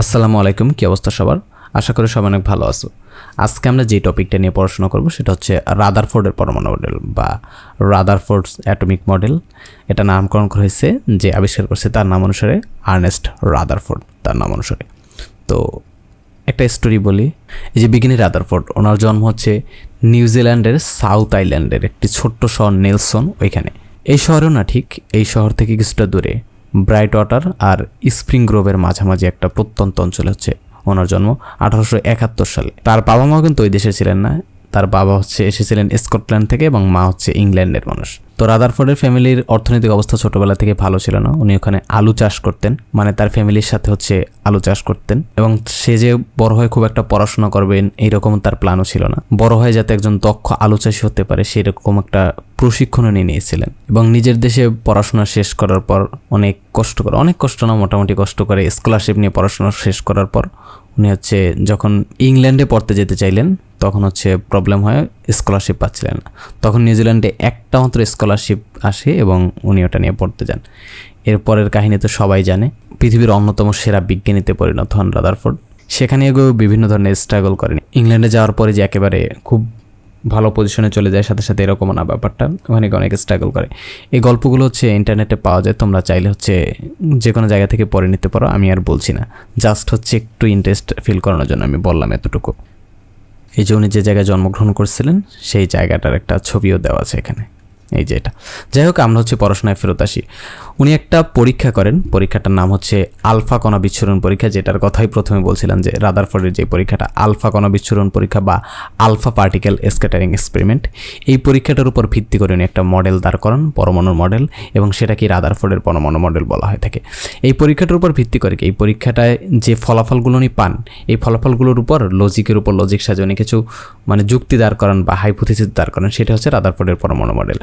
আসসালামু আলাইকুম, কি অবস্থা সবার? আশা করি সবাই অনেক ভালো আছো। আজকে আমরা যে টপিকটা নিয়ে পড়াশোনা করব সেটা হচ্ছে রাদারফোর্ডের পরমাণু মডেল বা রাদারফোর্ডস অ্যাটমিক মডেল। এটা নামকরণ করা হয়েছে যে আবিষ্কার করছে তার নাম অনুসারে আর্নেস্ট রাদারফোর্ড, তার নাম অনুসারে। তো একটা স্টোরি বলি, এই যে বিগিনি রাদারফোর্ড, ওনার জন্ম হচ্ছে নিউজিল্যান্ডের সাউথ আইল্যান্ডের একটি ছোট্ট শহর নেলসন ওইখানে। এই শহরেও না ঠিক এই শহর থেকে কিছুটা দূরে ব্রাইট ওয়াটার আর স্প্রিং গ্রোভের মাঝামাঝি একটা প্রত্যন্ত অঞ্চলে হচ্ছে। ওনার জন্ম আঠারোশো একাত্তর সালে। তার বাবা মাও কিন্তু ওই দেশে ছিলেন না। তার বাবা হচ্ছে এসেছিলেন স্কটল্যান্ড থেকে এবং মা হচ্ছে ইংল্যান্ডের মানুষ। তো রাদারফোর্ডের ফ্যামিলির অর্থনৈতিক অবস্থা ছোটবেলা থেকে ভালো ছিল না। উনি ওখানে আলু চাষ করতেন মানে তার ফ্যামিলির সাথে হচ্ছে আলু চাষ করতেন এবং সে যে বড় হয়ে খুব একটা পড়াশোনা করবেন এইরকম তার প্ল্যানও ছিল না। বড় হয়ে যাতে একজন দক্ষ আলু চাষি হতে পারে সেরকম একটা প্রশিক্ষণও নিয়ে নিয়েছিলেন এবং নিজের দেশে পড়াশোনা শেষ করার পর অনেক কষ্ট করে, অনেক কষ্ট না, মোটামুটি কষ্ট করে স্কলারশিপ নিয়ে পড়াশোনা শেষ করার পর উনি হচ্ছে যখন ইংল্যান্ডে পড়তে যেতে চাইলেন, তখন হচ্ছে প্রবলেম হয় স্কলারশিপ পাচ্ছিলেন না। তখন নিউজিল্যান্ডে একটা মাত্র স্কলারশিপ আসে এবং উনি ওটা নিয়ে পড়তে যান। এরপরের কাহিনী তো সবাই জানে। পৃথিবীর অন্যতম সেরা বিজ্ঞানীতে পরিণত হন রাদারফোর্ড। সেখানে গিয়েও বিভিন্ন ধরনের স্ট্রাগল করেন। ইংল্যান্ডে যাওয়ার পরে যে একেবারে খুব ভালো পজিশনে চলে যায়, সাথে সাথে এরকম না ব্যাপারটা। ওখানে অনেক স্ট্রাগল করে। এই গল্পগুলো হচ্ছে ইন্টারনেটে পাওয়া যায়, তোমরা চাইলে হচ্ছে যে কোনো জায়গা থেকে পড়ে নিতে পারো, আমি আর বলছি না। জাস্ট হচ্ছে একটু ইন্টারেস্ট ফিল করানোর জন্য আমি বললাম এতটুকু। এই যে উনি যে জায়গায় জন্মগ্রহণ করছিলেন, সেই জায়গাটার একটা ছবিও দেওয়া আছে এখানে। এই যে এটা। যাই হোক, আমরা হচ্ছে পড়াশোনায় ফেরত আসি। উনি একটা পরীক্ষা করেন। পরীক্ষাটার নাম হচ্ছে আলফা কণা বিচ্ছুরণ পরীক্ষা, যেটার কথাই প্রথমে বলছিলাম যে রাদারফোর্ডের যে পরীক্ষাটা, আলফা কণা বিচ্ছুরণ পরীক্ষা বা আলফা পার্টিকেল স্ক্যাটারিং এক্সপেরিমেন্ট। এই পরীক্ষাটার উপর ভিত্তি করে উনি একটা মডেল দাঁড় করান পরমাণুর মডেল, এবং সেটাকে রাদারফোর্ডের পরমাণু মডেল বলা হয় থাকে এই পরীক্ষাটার উপর ভিত্তি করে এই পরীক্ষাটায় যে ফলাফলগুলো উনি পান, এই ফলাফলগুলোর উপর লজিকের উপর লজিক সাজে উনি কিছু মানে যুক্তি দাঁড় করান বা হাইপোথিসিস দাঁড় করান, সেটা হচ্ছে রাদারফোর্ডের পরমাণু মডেল।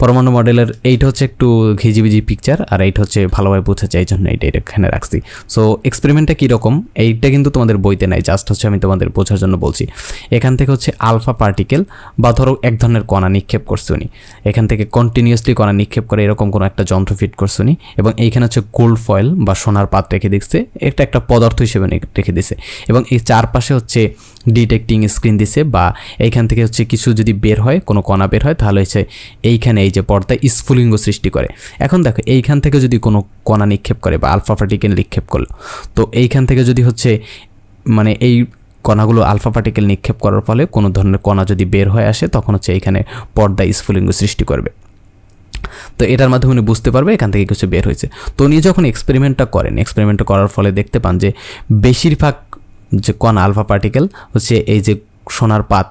পরমাণু মডেলের এইটা হচ্ছে একটু ঘিজিবিজি পিকচার আর এইটা হচ্ছে ভালোভাবে বোঝাচ্ছে এই জন্য এইটা এখানে রাখছি। সো এক্সপেরিমেন্টটা কীরকম? এইটা কিন্তু তোমাদের বইতে নাই জাস্ট হচ্ছে আমি তোমাদের বোঝার জন্য বলছি। এখান থেকে হচ্ছে আলফা পার্টিকেল বা ধরো এক ধরনের কণা নিক্ষেপ করছে উনি। এখান থেকে কন্টিনিউয়াসলি কণা নিক্ষেপ করে এরকম কোনো একটা যন্ত্র ফিট করছে উনি। এবং এইখানে হচ্ছে গোল্ড ফয়েল বা সোনার পাত রেখে দিচ্ছে। এটা একটা পদার্থ হিসেবে রেখে দিছে। এবং এই চারপাশে হচ্ছে ডিটেক্টিং স্ক্রিন দিছে বা এইখান থেকে হচ্ছে কিছু যদি বের হয়, কোনো কণা বের হয়, তাহলে হচ্ছে এইখানে এই যে পর্দায় স্ফুলিঙ্গ সৃষ্টি করে। এখন দেখো এইখান থেকে যদি কোনো কণা নিক্ষেপ করে বা আলফা পার্টিকেল নিক্ষেপ করল, তো এইখান থেকে যদি হচ্ছে মানে এই কণাগুলো আলফা পার্টিকেল নিক্ষেপ করার ফলে কোনো ধরনের কণা যদি বের হয়ে আসে, তখন হচ্ছে এইখানে পর্দায় স্ফুলিঙ্গ সৃষ্টি করবে। তো এটার মাধ্যমে উনি বুঝতে পারবে এখান থেকে কিছু বের হয়েছে। তো উনি যখন এক্সপেরিমেন্টটা করেন এক্সপেরিমেন্টটা করার ফলে দেখতে পান যে বেশিরভাগ যে কণা আলফা পার্টিকেল হচ্ছে এই যে সোনার পাত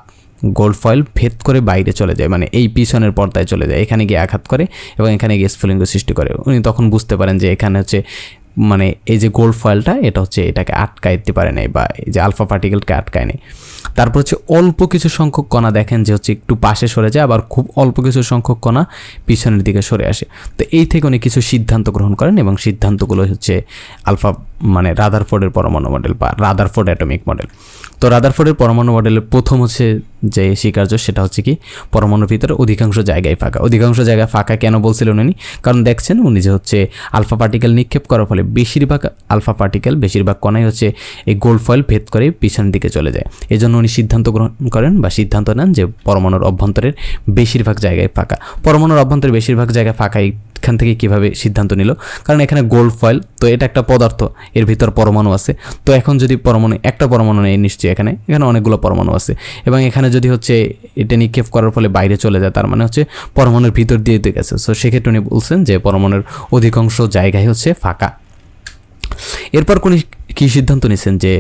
গোল্ড ফয়েল ভেদ করে বাইরে চলে যায় মানে এই পিছনের পর্দায় চলে যায়, এখানে গিয়ে আঘাত করে এবং এখানে গিয়ে স্ফুলিঙ্গ সৃষ্টি করে। উনি তখন বুঝতে পারেন যে এখানে হচ্ছে মানে এই যে গোল্ড ফয়েলটা এটা হচ্ছে এটাকে আটকাইতে পারে নাই বা এই যে আলফা পার্টিকেলকে আটকায় নেই। তারপর হচ্ছে অল্প কিছু সংখ্যক কণা দেখেন যে হচ্ছে একটু পাশে সরে যায়, আবার খুব অল্প কিছু সংখ্যক কণা পিছনের দিকে সরে আসে। তো এই থেকে উনি কিছু সিদ্ধান্ত গ্রহণ করেন এবং সিদ্ধান্তগুলো হচ্ছে আলফা মানে রাদারফোর্ডের পরমাণু মডেল বা রাদারফোর্ড অ্যাটমিক মডেল। তো রাদারফোর্ডের পরমাণু মডেলের প্রথম হচ্ছে যে স্বীকার্য সেটা হচ্ছে কি পরমাণুর ভিতরে অধিকাংশ জায়গায় ফাঁকা। অধিকাংশ জায়গায় ফাঁকা কেন বলছিলেন উনি? কারণ দেখছেন উনি যে হচ্ছে আলফা পার্টিকেল নিক্ষেপ করার ফলে বেশিরভাগ আলফা পার্টিকেল, বেশিরভাগ কণাই হচ্ছে এই গোল্ড ফয়েল ভেদ করে পিছনের দিকে চলে যায়। এই জন্য উনি সিদ্ধান্ত গ্রহণ করেন বা সিদ্ধান্ত নেন যে পরমাণুর অভ্যন্তরের বেশিরভাগ জায়গায় ফাঁকা। পরমাণুর অভ্যন্তরের বেশিরভাগ জায়গায় ফাঁকা এখান থেকে কীভাবে সিদ্ধান্ত নিল? কারণ এখানে গোল্ড ফয়েল, তো এটা একটা পদার্থ, এর ভিতর পরমাণু আছে। তো এখন যদি পরমাণু, একটা পরমাণু নেই নিশ্চয়ই এখানে এখানে অনেকগুলো পরমাণু আছে। এবং এখানে যদি হচ্ছে এটা নিক্ষেপ করার ফলে বাইরে চলে যায়, তার মানে হচ্ছে পরমাণুর ভিতর দিয়ে দিয়ে গেছে। সো সেক্ষেত্রে উনি বলছেন যে পরমাণুর অধিকাংশ জায়গায় হচ্ছে ফাঁকা। এরপর কোন কী সিদ্ধান্ত নিয়েছেন যে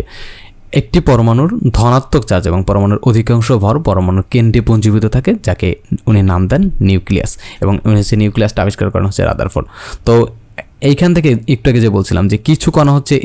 একটি পরমাণুর ধনাত্মক চার্জ এবং পরমাণুর অধিকাংশ ভর পরমাণুর কেন্দ্রে পুঞ্জীভূত থাকে, যাকে উনি নাম দেন নিউক্লিয়াস এবং উনি হচ্ছে নিউক্লিয়াসটা আবিষ্কার করেন হচ্ছে রাদারফোর্ড। তো এইখান থেকে একটু আগে যে বলছিলাম যে কিছু কণা হচ্ছে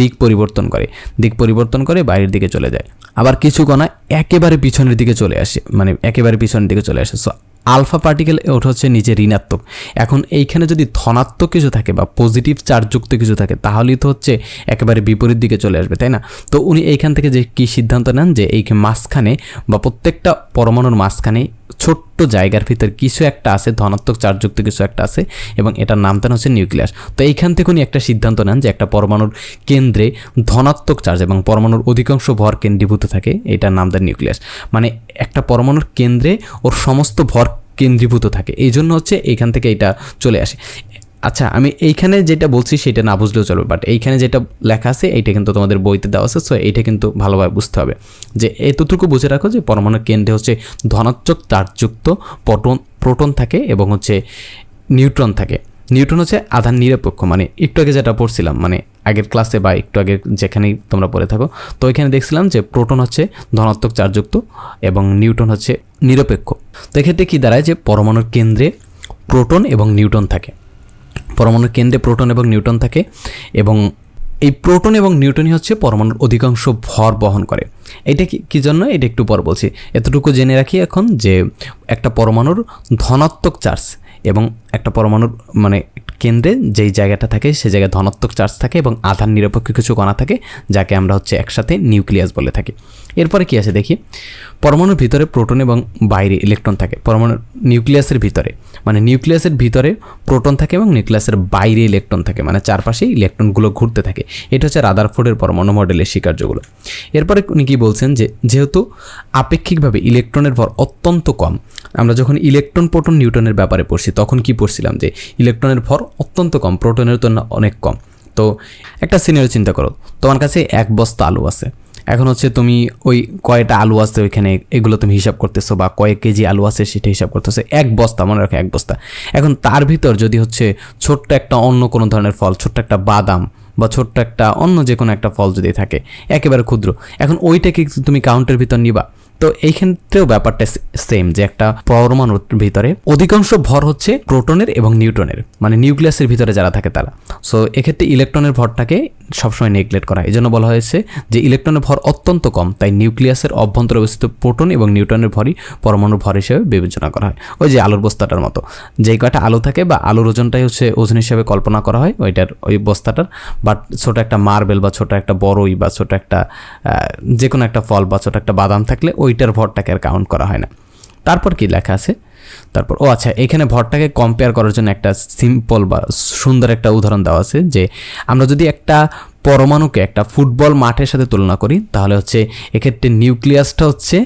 দিক পরিবর্তন করে, দিক পরিবর্তন করে বাইরের দিকে চলে যায়। আবার কিছু কণা একেবারে পিছনের দিকে চলে আসে মানে একেবারে পিছনের দিকে চলে আসে। সো আলফা পার্টিকেল ওটা হচ্ছে নিজে ঋণাত্মক। এখন এইখানে যদি ধনাত্মক কিছু থাকে বা পজিটিভ চার্জযুক্ত কিছু থাকে, তাহলেই তো হচ্ছে একেবারে বিপরীত দিকে চলে আসবে, তাই না? তো উনি এইখান থেকে যে কী সিদ্ধান্ত নেন যে এই মাঝখানে বা প্রত্যেকটা পরমাণুর মাঝখানে ছোট্ট জায়গার ভিতর কিছু একটা আছে, ধনাত্মক চার্জযুক্ত কিছু একটা আছে এবং এটার নাম তেন হচ্ছে নিউক্লিয়াস। তো এইখান থেকে উনি একটা সিদ্ধান্ত নেন যে একটা পরমাণুর কেন্দ্রে ধনাত্মক চার্জ এবং পরমাণুর অধিকাংশ ভর কেন্দ্রীভূত থাকে, এটার নাম দেন নিউক্লিয়াস। মানে একটা পরমাণুর কেন্দ্রে ওর সমস্ত ভর কেন্দ্রীভূত থাকে এই জন্য হচ্ছে এইখান থেকে এটা চলে আসে। আচ্ছা আমি এইখানে যেটা বলছি সেটা না বুঝলেও চলবে বাট এইখানে যেটা লেখা আছে, এইটা কিন্তু তোমাদের বইতে দেওয়া আছে সো এইটা কিন্তু ভালোভাবে বুঝতে হবে। যে এতটুকু বুঝে রাখো যে পরমাণুর কেন্দ্রে হচ্ছে ধনাত্মক চার্জযুক্ত পটন প্রোটন থাকে এবং হচ্ছে নিউট্রন থাকে। নিউট্রন হচ্ছে আধান নিরপেক্ষ মানে একটু আগে যেটা পড়ছিলাম মানে আগের ক্লাসে বা একটু আগে যেখানেই তোমরা পড়ে থাকো, তো এখানে দেখছিলাম যে প্রোটন হচ্ছে ধনাত্মক চার্জযুক্ত এবং নিউটন হচ্ছে নিরপেক্ষ। তো এক্ষেত্রে কী দাঁড়ায় যে পরমাণুর কেন্দ্রে প্রোটন এবং নিউটন থাকে। পরমাণুর কেন্দ্রে প্রোটন এবং নিউটন থাকে এবং এই প্রোটন এবং নিউটনই হচ্ছে পরমাণুর অধিকাংশ ভর বহন করে। এটা কি জন্য? এটা একটু পর বলছি। এতটুকু জেনে রাখি এখন যে একটা পরমাণুর ধনাত্মক চার্জ এবং একটা পরমাণুর মানে কেন্দ্রে যেই জায়গাটা থাকে, সে জায়গায় ধনাত্মক চার্জ থাকে এবং আধার নিরপেক্ষ কিছু কণা থাকে, যাকে আমরা হচ্ছে একসাথে নিউক্লিয়াস বলে থাকি। এরপরে কি আছে দেখি? পরমাণুর ভিতরে প্রোটন এবং বাইরে ইলেকট্রন থাকে। পরমাণুর নিউক্লিয়াসের ভিতরে মানে নিউক্লিয়াসের ভিতরে প্রোটন থাকে এবং নিউক্লিয়াসের বাইরে ইলেকট্রন থাকে মানে চারপাশে ইলেকট্রনগুলো ঘুরতে থাকে। এটা হচ্ছে রাদারফোর্ডের পরমাণু মডেলের স্বীকার্যগুলো। এরপরে উনি কি বলছেন যে, যেহেতু আপেক্ষিকভাবে ইলেকট্রনের ভর অত্যন্ত কম, আমরা যখন ইলেকট্রন প্রোটন নিউটনের ব্যাপারে পড়ছি, তখন কি পড়ছিলাম যে, ইলেকট্রনের ভর অত্যন্ত কম প্রোটনের তুলনায় অনেক কম। তো একটা সিনিয়র চিন্তা করো, তোমার কাছে এক বস্তা আলু আছে। এখন হচ্ছে তুমি ওই কয়টা আলু আছে ওইখানে, এগুলো তুমি হিসাব করতেছো বা কয়েক কেজি আলু আছে সেটা হিসাব করতেছো, এক বস্তা, মনে রাখো এক বস্তা। এখন তার ভিতর যদি হচ্ছে ছোট্ট একটা অন্য কোনো ধরনের ফল, ছোট্ট একটা বাদাম বা ছোট্ট একটা অন্য যে কোনো একটা ফল যদি থাকে, একেবারে ক্ষুদ্র। এখন ওইটাকে তুমি কাউন্টের ভিতর নিবা। তো এই ক্ষেত্রেও ব্যাপারটা সেম যে একটা পরমাণুর ভিতরে অধিকাংশ ভর হচ্ছে প্রোটনের এবং নিউটনের মানে নিউক্লিয়াসের ভিতরে যারা থাকে তারা। সো এক্ষেত্রে ইলেকট্রনের ভরটাকে সবসময় নেগলেক্ট করা এই জন্য বলা হয়েছে যে ইলেকট্রনের ভর অত্যন্ত কম, তাই নিউক্লিয়াসের অভ্যন্তরে অবস্থিত প্রোটন এবং নিউটনের ভরই পরমাণুর ভর হিসেবে বিবেচনা করা হয়। ওই যে আলুর বস্তাটার মতো। যেই কয়টা আলু থাকে বা আলুর ওজনটাই হচ্ছে ওজন হিসেবে কল্পনা করা হয় ওইটার, ওই বস্তাটার। বাট ছোট একটা মার্বেল বা ছোট একটা বড়ই বা ছোট একটা যে কোনো একটা ফল বা ছোট একটা বাদাম থাকলে ওইটার ভরটাকে আর কাউন্ট করা হয় না। তারপর কি লেখা আছে? তারপর, ও আচ্ছা এখানে ভরটাকে কম্পেয়ার করার জন্য একটা সিম্পল বা সুন্দর একটা উদাহরণ দেওয়া আছে যে, আমরা যদি একটা পরমাণুকে একটা ফুটবল মাঠের সাথে তুলনা করি, তাহলে হচ্ছে এক্ষেত্রে নিউক্লিয়াসটা হচ্ছে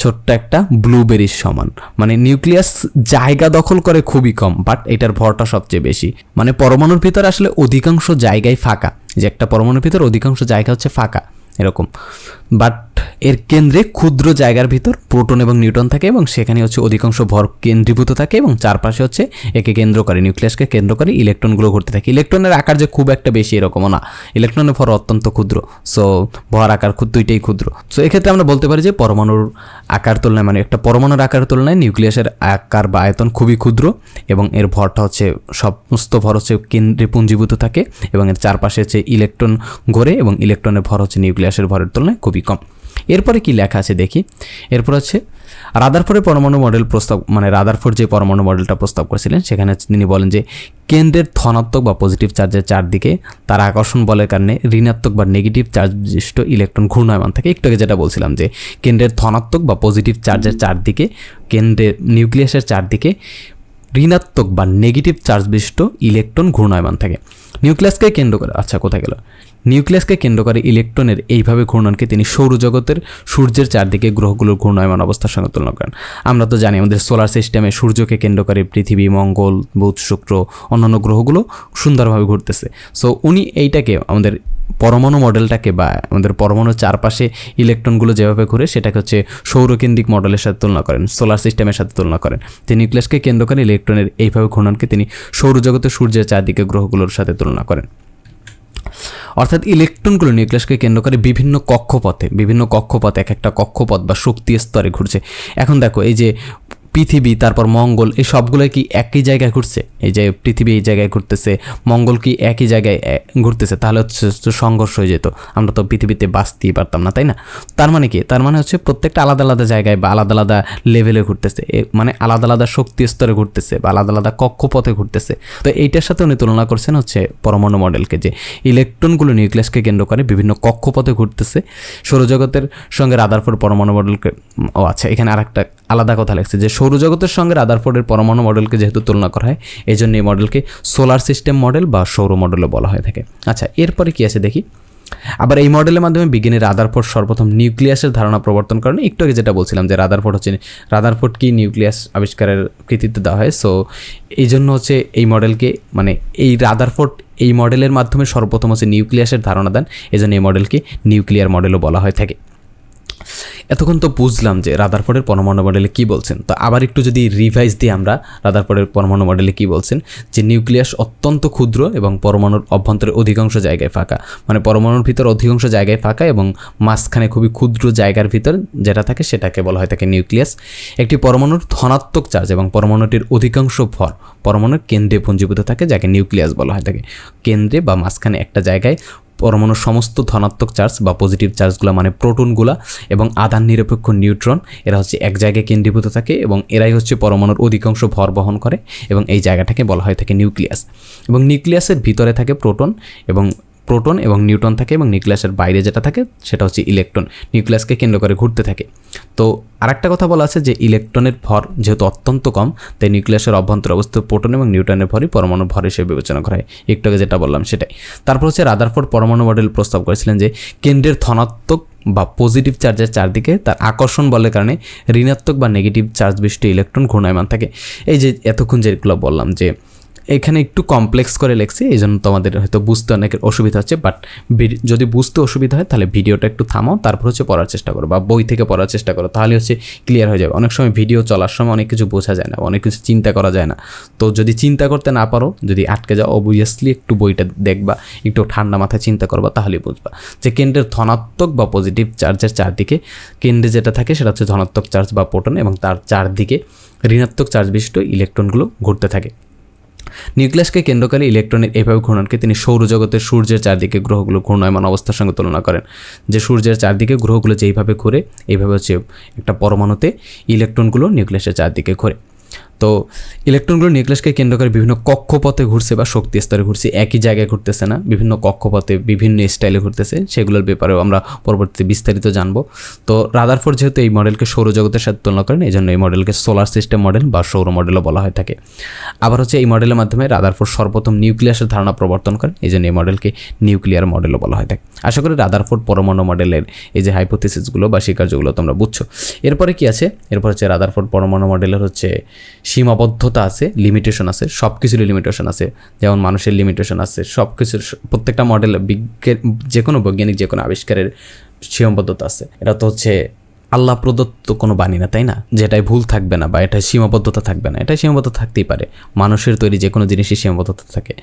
ছোট্ট একটা ব্লুবেরির সমান। মানে নিউক্লিয়াস জায়গা দখল করে খুবই কম বাট এটার ভরটা সবচেয়ে বেশি। মানে পরমাণুর ভিতরে আসলে অধিকাংশ জায়গায় ফাঁকা। যে একটা পরমাণুর ভিতরে অধিকাংশ জায়গা হচ্ছে ফাঁকা, এরকম। বাট এর কেন্দ্রে ক্ষুদ্র জায়গার ভিতর প্রোটন এবং নিউটন থাকে এবং সেখানে হচ্ছে অধিকাংশ ভর কেন্দ্রীভূত থাকে এবং চারপাশে হচ্ছে একে কেন্দ্র করে, নিউক্লিয়াসকে কেন্দ্র করে ইলেকট্রনগুলো ঘুরতে থাকে। ইলেকট্রনের আকার যে খুব একটা বেশি এরকমও না। ইলেকট্রনের ভর অত্যন্ত ক্ষুদ্র, সো ভর আকার খুব দুইটাই ক্ষুদ্র। সো এক্ষেত্রে আমরা বলতে পারি যে পরমাণুর আকার তুলনায় মানে একটা পরমাণুর আকার তুলনায় নিউক্লিয়াসের আকার বা আয়তন খুবই ক্ষুদ্র এবং এর ভরটা হচ্ছে সমস্ত ভর হচ্ছে কেন্দ্রে পুঞ্জীভূত থাকে এবং এর চারপাশে হচ্ছে ইলেকট্রন ঘোরে এবং ইলেকট্রনের ভর হচ্ছে নিউক্লিয়াসের ভরের তুলনায় খুবই কম এরপরে কি লেখা আছে দেখি। এরপর হচ্ছে রাদারফোর্ডের পরমাণু মডেল প্রস্তাব মানে রাদারফোর্ড যে পরমাণু মডেলটা প্রস্তাব করেছিলেন, সেখানে তিনি বলেন যে, কেন্দ্রের ধনাত্মক বা পজিটিভ চার্জের চারদিকে তার আকর্ষণ বলের কারণে ঋণাত্মক বা নেগেটিভ চার্জ বিশিষ্ট ইলেকট্রন ঘূর্ণায়মান থাকে। একটু আগে যেটা বলছিলাম যে, কেন্দ্রের ধনাত্মক বা পজিটিভ চার্জের চারদিকে কেন্দ্রের নিউক্লিয়াসের চারদিকে ঋণাত্মক বা নেগেটিভ চার্জ বিশিষ্ট ইলেকট্রন ঘূর্ণায়মান থাকে। নিউক্লিয়াসকে কেন্দ্র করে আচ্ছা কোথায় গেল? নিউক্লিয়াসকে কেন্দ্র করে ইলেকট্রনের এইভাবে ঘূর্ণনকে তিনি সৌরজগতের সূর্যের চারদিকে গ্রহগুলোর ঘূর্ণায়মান অবস্থার সঙ্গে তুলনা করেন। আমরা তো জানি আমাদের সোলার সিস্টেমে সূর্যকে কেন্দ্র করে পৃথিবী, মঙ্গল, বুধ, শুক্র, অন্যান্য গ্রহগুলো সুন্দরভাবে ঘুরতেছে। সো উনি এইটাকে আমাদের পরমাণু মডেলটাকে বা আমাদের পরমাণুর চারপাশে ইলেকট্রনগুলো যেভাবে ঘুরে, সেটাকে হচ্ছে সৌরকেন্দ্রিক মডেলের সাথে তুলনা করেন সোলার সিস্টেমের সাথে তুলনা করেন। তিনি নিউক্লিয়াসকে কেন্দ্র করে ইলেকট্রনের এইভাবে ঘূর্ণনকে তিনি সৌরজগতের সূর্যের চারদিকে গ্রহগুলোর সাথে তুলনা করেন। অর্থাৎ ইলেকট্রনগুলো নিউক্লিয়াসকে কেন্দ্র করে বিভিন্ন কক্ষপথে বিভিন্ন কক্ষপথে, এক একটা কক্ষপথ বা শক্তি স্তরে ঘুরছে। এখন দেখো, এই যে পৃথিবী, তারপর মঙ্গল, এই সবগুলো কি একই জায়গায় ঘুরছে? এই যে পৃথিবী এই জায়গায় ঘুরতেছে, মঙ্গল কি একই জায়গায় ঘুরতেছে, তাহলে হচ্ছে সংঘর্ষ হয়ে যেত। আমরা তো পৃথিবীতে বাঁচতেই পারতাম না, তাই না? তার মানে কি? তার মানে হচ্ছে প্রত্যেকটা আলাদা আলাদা জায়গায় বা আলাদা আলাদা লেভেলে ঘুরতেছে। মানে আলাদা আলাদা শক্তি স্তরে ঘুরতেছে বা আলাদা আলাদা কক্ষপথে ঘুরতেছে। তো এইটার সাথে উনি তুলনা করছেন হচ্ছে পরমাণু মডেলকে, যে ইলেকট্রনগুলো নিউক্লিয়াসকে কেন্দ্র করে বিভিন্ন কক্ষপথে ঘুরতেছে। সৌরজগতের সঙ্গে রাদারফোর্ড পরমাণু মডেলকে, ও আচ্ছা এখানে আরেকটা আলাদা কথা লাগছে যে সৌরজগতের সঙ্গে রাদারফোর্ডের পরমাণু মডেলকে যেহেতু তুলনা করা হয় এই জন্য এই মডেলকে সোলার সিস্টেম মডেল বা সৌর মডেলও বলা হয়ে থাকে। আচ্ছা এরপরে কি আছে দেখি? আবার এই মডেলের মাধ্যমে বিজ্ঞানী রাদারফোর্ড সর্বপ্রথম নিউক্লিয়াসের ধারণা প্রবর্তন করেন। একটু আগে যেটা বলছিলাম যে রাদারফোর্ড হচ্ছে রাদারফোর্ড কি নিউক্লিয়াস আবিষ্কারের কৃতিত্ব দেওয়া হয়। সো এই জন্য হচ্ছে এই মডেলকে মানে এই রাদারফোর্ড এই মডেলের মাধ্যমে সর্বপ্রথম হচ্ছে নিউক্লিয়াসের ধারণা দেন এই জন্য এই মডেলকে নিউক্লিয়ার মডেলও বলা হয়ে থাকে। এতক্ষণ তো বুঝলাম যে রাদারফোর্ডের পরমাণু মডেলে কি বলছেন। তো আবার একটু যদি রিভাইজ দিই আমরা রাদারফোর্ডের পরমাণু মডেলে কি বলছেন, যে নিউক্লিয়াস অত্যন্ত ক্ষুদ্র এবং পরমাণুর অভ্যন্তরে অধিকাংশ জায়গায় ফাঁকা। মানে পরমাণুর ভিতর অধিকাংশ জায়গায় ফাঁকা এবং মাঝখানে খুবই ক্ষুদ্র জায়গার ভিতর যেটা থাকে সেটাকে বলা হয় থাকে নিউক্লিয়াস। একটি পরমাণুর ধনাত্মক চার্জ এবং পরমাণুটির অধিকাংশ ভর পরমাণুর কেন্দ্রে পুঞ্জীভূত থাকে, যাকে নিউক্লিয়াস বলা হয় থাকে কেন্দ্রে বা মাঝখানে একটা জায়গায় পরমাণুর সমস্ত ধনাত্মক চার্জ বা পজিটিভ চার্জগুলো মানে প্রোটনগুলা এবং আধান নিরপেক্ষ নিউট্রন এরা হচ্ছে এক জায়গায় কেন্দ্রীভূত থাকে এবং এরাই হচ্ছে পরমাণুর অধিকাংশ ভর বহন করে এবং এই জায়গাটাকে বলা হয় থাকে নিউক্লিয়াস এবং নিউক্লিয়াসের ভিতরে থাকে প্রোটন এবং প্রোটন এবং নিউট্রন থাকে এবং নিউক্লিয়াসের বাইরে যেটা থাকে, সেটা হচ্ছে ইলেকট্রন। নিউক্লিয়াসকে কেন্দ্র করে ঘুরতে থাকে। তো আরেকটা কথা বলা আছে যে ইলেকট্রনের ভর যেহেতু অত্যন্ত কম, তাই নিউক্লিয়াসের অভ্যন্তরে অবস্থিত প্রোটন এবং নিউট্রনের ভরই পরমাণু ভর হিসেবে বিবেচনা করা হয়। একটু আগে যেটা বললাম সেটাই। তারপর হচ্ছে রাদারফোর্ড পরমাণু মডেল প্রস্তাব করেছিলেন যে কেন্দ্রের ধনাত্মক বা পজিটিভ চার্জের চারদিকে তার আকর্ষণ বলের কারণে ঋণাত্মক বা নেগেটিভ চার্জ বিশিষ্ট ইলেকট্রন ঘূর্ণায়মান থাকে। এই যে এতক্ষণ যেগুলো বললাম যে এখানে একটু কমপ্লেক্স করে লেখছি এই জন্য তোমাদের হয়তো বুঝতে অনেকের অসুবিধা হচ্ছে বাট যদি বুঝতে অসুবিধা হয়, তাহলে ভিডিওটা একটু থামাও, তারপর হচ্ছে পড়ার চেষ্টা করো, বা বই থেকে পড়ার চেষ্টা করো, তাহলে হচ্ছে ক্লিয়ার হয়ে যাবে। অনেক সময় ভিডিও চলার সময় অনেক কিছু বোঝা যায় না, অনেক কিছু চিন্তা করা যায় না। তো যদি চিন্তা করতে না পারো, যদি আটকে যাও অবভিয়াসলি একটু বইটা দেখবা, একটু ঠান্ডা মাথায় চিন্তা করবা তাহলে বুঝবা। যে কেন্দ্রের ধনাত্মক বা পজিটিভ চার্জের চারদিকে, কেন্দ্রে যেটা থাকে সেটা হচ্ছে ধনাত্মক চার্জ বা প্রোটন এবং তার চারদিকে ঋণাত্মক চার্জ বিশিষ্ট ইলেকট্রনগুলো ঘুরতে থাকে। নিউক্লিয়াসকে কেন্দ্র করে ইলেকট্রনের এভাবে ঘূর্ণনকে তিনি সৌরজগতের সূর্যের চারদিকে গ্রহগুলো ঘূর্ণায়মান অবস্থার সঙ্গে তুলনা করেন। যে সূর্যের চারদিকে গ্রহগুলো যেইভাবে ঘুরে এইভাবে হচ্ছে একটা পরমাণুতে ইলেকট্রনগুলো নিউক্লিয়াসের চারদিকে ঘুরে। তো ইলেকট্রনগুলো নিউক্লিয়াসকে কেন্দ্র করে বিভিন্ন কক্ষপথে ঘুরছে বা শক্তি স্তরে ঘুরছে, একই জায়গায় ঘুরতেছে না, বিভিন্ন কক্ষপথে বিভিন্ন স্টাইলে ঘুরতেছে, সেগুলোর ব্যাপারেও আমরা পরবর্তীতে বিস্তারিত জানব। তো রাদারফোর্ড যেহেতু এই মডেলকে সৌরজগতের সাথে তুলনা করেন, এই জন্য এই মডেলকে সোলার সিস্টেম মডেল বা সৌর মডেলও বলা হয়ে থাকে। আবার হচ্ছে এই মডেলের মাধ্যমে রাদারফোর্ড সর্বপ্রথম নিউক্লিয়াসের ধারণা প্রবর্তন করেন, এই জন্য এই মডেলকে নিউক্লিয়ার মডেলও বলা হয়ে থাকে। আশা করি রাদারফোর্ড পরমাণু মডেলের এই যে হাইপোথিসিসগুলো বা স্বীকার্যগুলো তোমরা বুঝছ। এরপরে কি আছে? এরপর হচ্ছে রাদারফোর্ড পরমাণু মডেলের হচ্ছে সীমাবদ্ধতা আছে লিমিটেশন আছে সব কিছুরই লিমিটেশন আছে। যেমন মানুষের লিমিটেশন আছে সব কিছুর প্রত্যেকটা মডেল বিজ্ঞান যে কোনো বৈজ্ঞানিক যে কোনো আবিষ্কারের সীমাবদ্ধতা আছে। এটা তো হচ্ছে আল্লাহ প্রদত্ত কোনো বাণী না, তাই না? যেটাই ভুল থাকবে না বা এটা সীমাবদ্ধতা থাকবে না। এটা সীমাবদ্ধতা থাকতেই পারে। মানুষের তৈরি যে কোনো জিনিসই সীমাবদ্ধতা থাকে।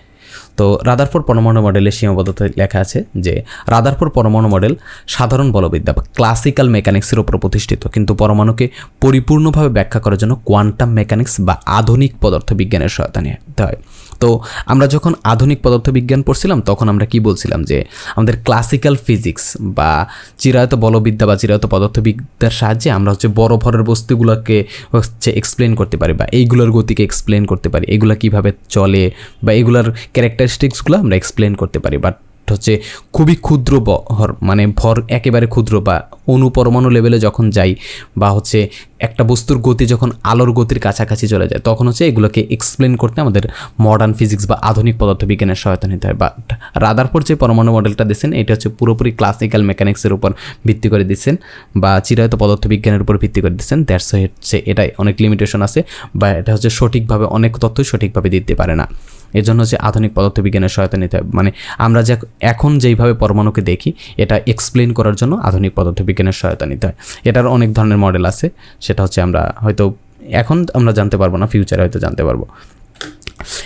তো রাদারফোর্ড পরমাণু মডেলের সীমাবদ্ধতা লেখা আছে যে রাদারফোর্ড পরমাণু মডেল সাধারণ বলবিদ্যা বা ক্লাসিক্যাল মেকানিক্সের উপর প্রতিষ্ঠিত, কিন্তু পরমাণুকে পরিপূর্ণভাবে ব্যাখ্যা করার জন্য কোয়ান্টাম মেকানিক্স বা আধুনিক পদার্থবিজ্ঞানের সহায়তা নিতে হয়। তো আমরা যখন আধুনিক পদার্থবিজ্ঞান পড়ছিলাম, তখন আমরা কি বলছিলাম যে আমাদের ক্লাসিক্যাল ফিজিক্স বা চিরায়ত বলবিদ্যা বা চিরায়ত পদার্থবিদ্যার সাহায্যে আমরা হচ্ছে বড় ভরের বস্তুগুলোকে হচ্ছে এক্সপ্লেন করতে পারি বা এইগুলোর গতিকে এক্সপ্লেন করতে পারি, এগুলো কীভাবে চলে বা এগুলোর ক্যারেক্টারিস্টিক্সগুলো আমরা এক্সপ্লেন করতে পারি। বাট হচ্ছে খুবই ক্ষুদ্র ভর মানে ভর একেবারে ক্ষুদ্র বা অনুপরমাণু লেভেলে যখন যাই বা হচ্ছে একটা বস্তুর গতি যখন আলোর গতির কাছাকাছি চলে যায়, তখন হচ্ছে এগুলোকে এক্সপ্লেন করতে আমাদের মডার্ন ফিজিক্স বা আধুনিক পদার্থবিজ্ঞানের সহায়তা নিতে হয়। বাট রাদারফোর্ড যে পরমাণু মডেলটা দিচ্ছেন এটা হচ্ছে পুরোপুরি ক্লাসিক্যাল মেকানিক্সের উপর ভিত্তি করে দিচ্ছেন বা চিরায়ত পদার্থবিজ্ঞানের উপর ভিত্তি করে দিচ্ছেন দ্যাটস হচ্ছে এটাই অনেক লিমিটেশন আছে বা এটা হচ্ছে সঠিকভাবে অনেক তথ্যই সঠিকভাবে দিতে পারে না। এর জন্য হচ্ছে আধুনিক পদার্থবিজ্ঞানের সহায়তা নিতে হবে। মানে আমরা যে এখন যেইভাবে পরমাণুকে দেখি, এটা এক্সপ্লেন করার জন্য আধুনিক পদার্থবিজ্ঞানের সহায়তা নিতে হয়। এটার অনেক ধরনের মডেল আছে, সেটা হচ্ছে আমরা হয়তো এখন আমরা জানতে পারব না ফিউচারে হয়তো জানতে পারব।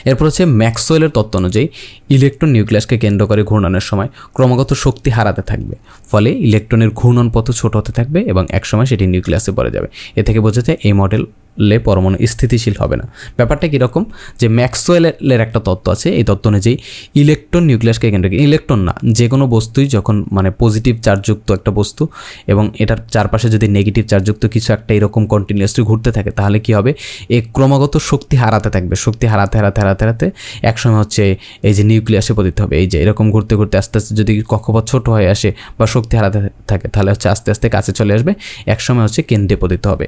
এরপর হচ্ছে ম্যাক্সওয়েলের তত্ত্ব অনুযায়ী ইলেকট্রন নিউক্লিয়াসকে কেন্দ্র করে ঘূর্ণনের সময় ক্রমাগত শক্তি হারাতে থাকবে। ফলে ইলেকট্রনের ঘূর্ণন পথ ছোট হতে থাকবে এবং একসময় সেটি নিউক্লিয়াসে পড়ে যাবে। এ থেকে বোঝা যায় এই মডেল লে পরমাণু স্থিতিশীল হবে না। ব্যাপারটা কীরকম? যে ম্যাক্সওয়েলের একটা তত্ত্ব আছে, এই তত্ত্ব অনুযায়ী ইলেকট্রন নিউক্লিয়াসকে কেন্দ্র ইলেকট্রন না, যে কোনো বস্তুই যখন মানে পজিটিভ চার্জযুক্ত একটা বস্তু এবং এটার চারপাশে যদি নেগেটিভ চার্জযুক্ত কিছু একটা এরকম কন্টিনিউয়াসলি ঘুরতে থাকে, তাহলে কি হবে? এ ক্রমাগত শক্তি হারাতে থাকবে। শক্তি হারাতে হারাতে হারাতে হারাতে একসময় হচ্ছে এই যে নিউক্লিয়াসে পতিত হবে। এই যে এরকম ঘুরতে ঘুরতে আস্তে আস্তে যদি কক্ষপথ ছোট হয়ে আসে বা শক্তি হারাতে থাকে, তাহলে হচ্ছে আস্তে আস্তে কাছে চলে আসবে, একসময় হচ্ছে কেন্দ্রে পতিত হবে।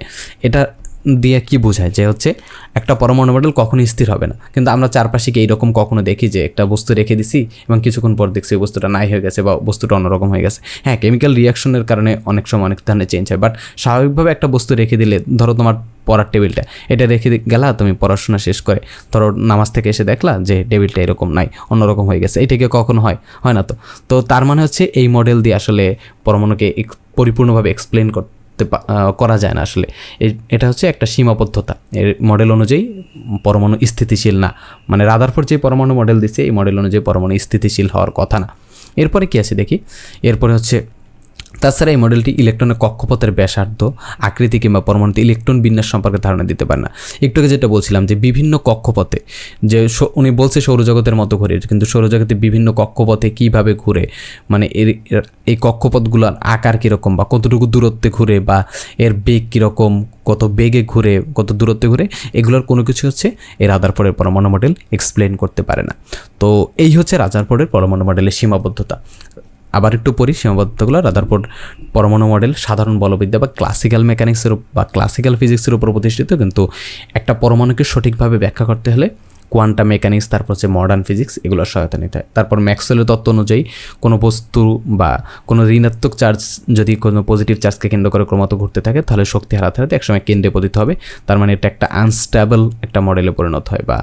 এটা দিয়ে কি বোঝায়? যে হচ্ছে একটা পরমাণু মডেল কখনোই স্থির হবে না। কিন্তু আমরা চারপাশে কি এইরকম কখনো দেখি যে একটা বস্তু রেখে দিছি এবং কিছুক্ষণ পর দেখছি বস্তুটা নাই হয়ে গেছে বা বস্তুটা অন্যরকম হয়ে গেছে? হ্যাঁ কেমিক্যাল রিয়াকশনের কারণে অনেক সময় অনেক ধরনের চেঞ্জ হয়। বাট স্বাভাবিকভাবে একটা বস্তু রেখে দিলে, ধরো তোমার পড়ার টেবিলটা, এটা রেখে গেলা, তুমি পড়াশোনা শেষ করে, ধরো নামাজ থেকে এসে দেখলা যে টেবিলটা এরকম নাই, অন্যরকম হয়ে গেছে। এটাকে কখনো হয়? হয় না তো। তো তার মানে হচ্ছে এই মডেল দিয়ে আসলে পরমাণুকে পরিপূর্ণভাবে এক্সপ্লেন করতে আহ, করা যায় না আসলে। এটা হচ্ছে একটা সীমাবদ্ধতা। এর মডেল অনুযায়ী পরমাণু স্থিতিশীল না। মানে রাদারফোর্ড যে পরমাণু মডেল দিচ্ছে এই মডেল অনুযায়ী পরমাণু স্থিতিশীল হওয়ার কথা না। এরপরে কী আছে দেখি? এরপরে হচ্ছে তাছাড়া এই মডেলটি ইলেকট্রনের কক্ষপথের ব্যাসার্ধ, আকৃতি কিংবা পরমাণুতে ইলেকট্রন বিন্যাস সম্পর্কে ধারণা দিতে পারে না। একটু আগে যেটা বলছিলাম যে বিভিন্ন কক্ষপথে, যে উনি বলছে সৌরজগতের মতো ঘুরে, কিন্তু সৌরজগতে বিভিন্ন কক্ষপথে কীভাবে ঘুরে মানে এর এই কক্ষপথগুলোর আকার কীরকম বা কতটুকু দূরত্বে ঘুরে বা এর বেগ কীরকম, কত বেগে ঘুরে, কত দূরত্বে ঘুরে, এগুলোর কোনো কিছু হচ্ছে এই রাদারফোর্ডের পরমাণু মডেল এক্সপ্লেন করতে পারে না। তো এই হচ্ছে রাদারফোর্ডের পরমাণু মডেলের সীমাবদ্ধতা। আবার একটু পড়ি সীমাবদ্ধতাগুলো রাদারফোর্ড পরমাণু মডেল, সাধারণ বলবিদ্যা বা ক্লাসিক্যাল মেকানিক্সের বা ক্লাসিক্যাল ফিজিক্সের উপর প্রতিষ্ঠিত, কিন্তু একটা পরমাণুকে সঠিকভাবে ব্যাখ্যা করতে হলে কোয়ান্টাম মেকানিক্স তারপর হচ্ছে মডার্ন ফিজিক্স এগুলোর সহায়তা নিতে হয়। তারপর ম্যাক্সওয়েলের তত্ত্ব অনুযায়ী কোনো বস্তু বা কোনো ঋণাত্মক চার্জ যদি কোনো পজিটিভ চার্জকে কেন্দ্র করে ক্রমাত ঘুরতে থাকে, তাহলে শক্তি হারাতে হারাতে একসময় কেন্দ্রে পতিত হবে। তার মানে এটা একটা আনস্টেবল একটা মডেলে পরিণত হয় বা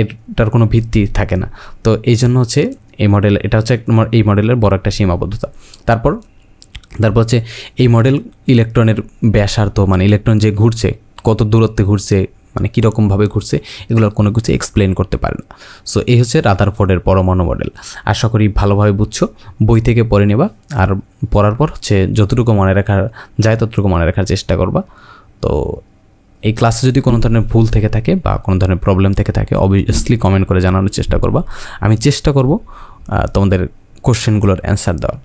এটার কোনো ভিত্তি থাকে না। তো এই জন্য হচ্ছে এই মডেল এটা হচ্ছে এক এই মডেলের বড় একটা সীমাবদ্ধতা। তারপর তারপর হচ্ছে এই মডেল ইলেকট্রনের ব্যাসার্ধ মানে ইলেকট্রন যে ঘুরছে, কত দূরত্বে ঘুরছে মানে কীরকমভাবে ঘুরছে এগুলোর কোনো কিছু এক্সপ্লেন করতে পারে না। সো এই হচ্ছে রাদারফোর্ডের পরমাণু মডেল আশা করি ভালোভাবে বুঝছ, বই থেকে পড়ে নেবা, আর পড়ার পর হচ্ছে যতটুকু মনে রাখার, যায় ততটুকু মনে রাখার চেষ্টা করবা। তো, এই ক্লাসে যদি কোনো ধরনের ভুল থেকে থাকে বা কোনো ধরনের প্রবলেম থেকে থাকে অবভিয়াসলি কমেন্ট করে জানানোর চেষ্টা করবা। আমি চেষ্টা করব তোমাদের কোশ্চেনগুলোর অ্যান্সার দাও।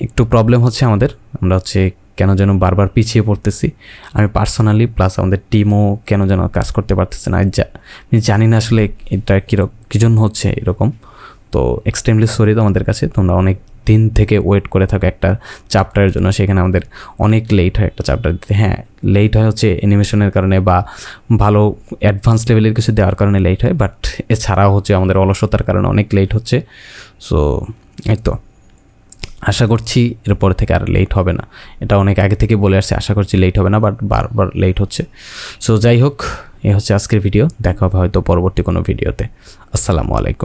একটু প্রবলেম হচ্ছে আমাদের। আমরা হচ্ছে কেন যেন বারবার পিছিয়ে পড়তেছি। আমি পার্সোনালি প্লাস আমাদের টিমও কেন যেন কাজ করতে পারতেছে না। যা আমি জানি না আসলে এটা কীরকম কী জন্য হচ্ছে এরকম। তো এক্সট্রিমলি সরি তোমাদের কাছে। তোমরা অনেক দিন থেকে ওয়েট করে থাকো একটা চ্যাপ্টারের জন্য। সেখানে আমাদের অনেক লেট হয় একটা চ্যাপ্টার দিতে। হ্যাঁ লেট হয় হচ্ছে অ্যানিমেশনের কারণে বা ভালো অ্যাডভান্স লেভেলের কিছু দেওয়ার কারণে লেট হয় বাট এছাড়াও হচ্ছে আমাদের অলসতার কারণে অনেক লেট হচ্ছে। সো এই তো। আশা করছি এরপর থেকে আর লেট হবে না। এটা অনেক আগে থেকে বলে আসছে, আশা করছি লেট হবে না বাট বারবার লেট হচ্ছে। সো যাই হোক, এ হচ্ছে আজকের ভিডিও দেখা হবে হয়তো পরবর্তী কোনো ভিডিওতে আসসালামু আলাইকুম।